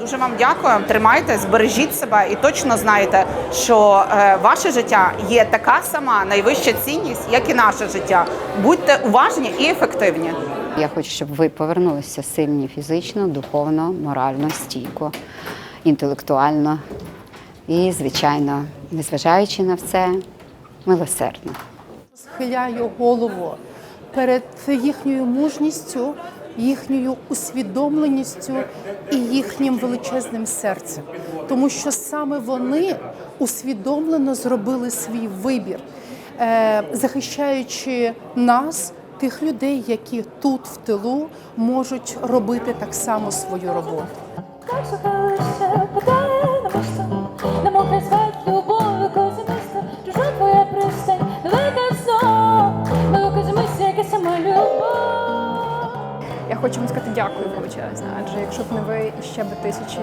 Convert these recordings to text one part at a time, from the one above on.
Дуже вам дякую. Тримайте, збережіть себе і точно знайте, що е, ваше життя є така сама найвища цінність, як і наше життя. Будьте уважні і ефективні. Я хочу, щоб ви повернулися сильні фізично, духовно, морально, стійко, інтелектуально і, звичайно, незважаючи на все, милосердно. схиляю голову перед їхньою мужністю, їхньою усвідомленістю і їхнім величезним серцем, тому що саме вони усвідомлено зробили свій вибір, е, захищаючи нас. Тих людей, які тут в тилу можуть робити так само свою роботу. Дякую величезне, адже якщо б не ви і ще б тисячі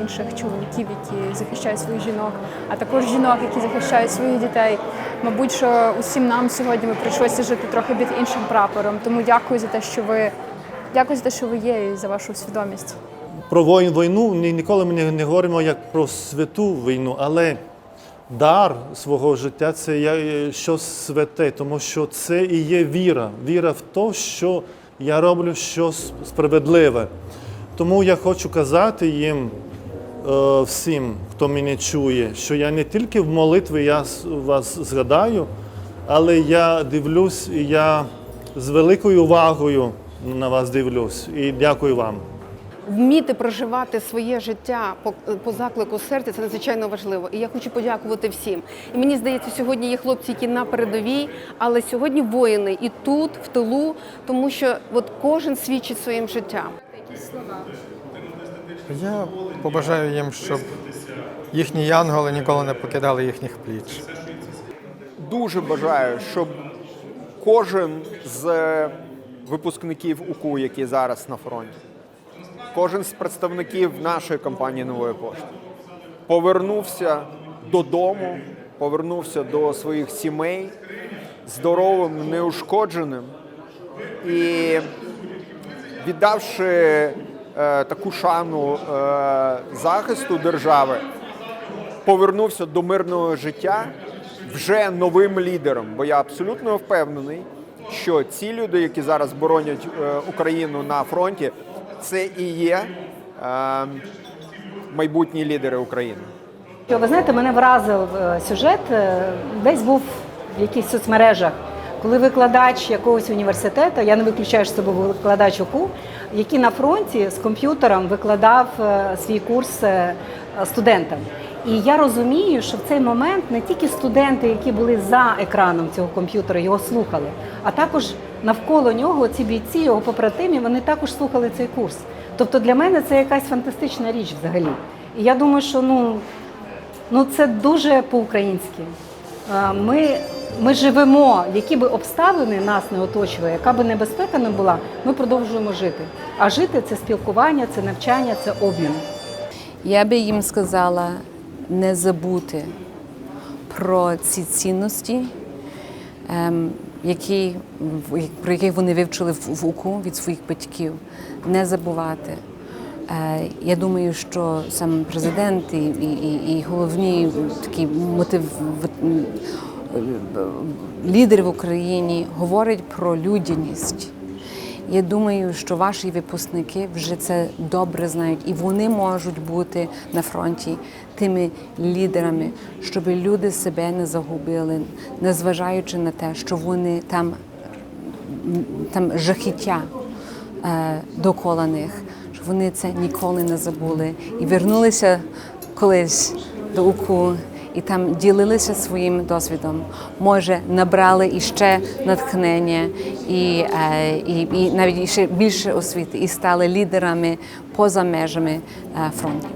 інших чоловіків, які захищають своїх жінок, а також жінок, які захищають своїх дітей, мабуть, що усім нам сьогодні би прийшлося жити трохи під іншим прапором. Тому дякую за те, що ви дякую за те, що ви є, і за вашу свідомість. Про воїн війну ні- ніколи ми не, говоримо як про святу війну, але дар свого життя це є щось святе, тому що це і є віра. Віра в те, що я роблю щось справедливе. Тому я хочу казати їм е, всім, хто мене чує, що я не тільки в молитві я вас згадаю, але я дивлюсь і я з великою увагою на вас дивлюсь. І дякую вам. Вміти проживати своє життя по, по заклику серця це надзвичайно важливо. І я хочу подякувати всім. І мені здається, сьогодні є хлопці, які на передовій, але сьогодні воїни і тут, в тилу, тому що от кожен свідчить своїм життям. Я побажаю їм, щоб їхні янголи ніколи не покидали їхніх пліч. дуже бажаю, щоб кожен з випускників УКУ, які зараз на фронті, кожен з представників нашої компанії Нової пошти повернувся додому, повернувся до своїх сімей здоровим, неушкодженим і віддавши е, таку шану е, захисту держави, повернувся до мирного життя вже новим лідером. Бо я абсолютно впевнений, що ці люди, які зараз боронять е, Україну на фронті, це і є е, майбутні лідери України. Ви знаєте, мене вразив е, сюжет, е, десь був в якихось соцмережах, коли викладач якогось університету, я не виключаю, що це був викладач ОКУ, який на фронті з комп'ютером викладав е, свій курс студентам. І я розумію, що в цей момент не тільки студенти, які були за екраном цього комп'ютера, його слухали, а також навколо нього ці бійці, його побратимі, вони також слухали цей курс. Тобто для мене це якась фантастична річ взагалі. І я думаю, що ну Ну це дуже по-українськи. Ми, ми живемо, які би обставини нас не оточували, яка би небезпека не була, ми продовжуємо жити. А жити це спілкування, це навчання, це обмін. Я би їм сказала не забути про ці цінності, ем, які, про які вони вивчили в УКУ від своїх батьків, не забувати. Е, Я думаю, що сам президент і, і, і- і головні такі мотив лідери в Україні говорять про людяність. Я думаю, що ваші випускники вже це добре знають, і вони можуть бути на фронті тими лідерами, щоб люди себе не загубили, незважаючи на те, що вони там, там жахіття е, довкола них, щоб вони це ніколи не забули. І вернулися колись до УКУ і там ділилися своїм досвідом. Може, набрали іще натхнення і, е, і, і навіть ще більше освіти, і стали лідерами поза межами е, фронту.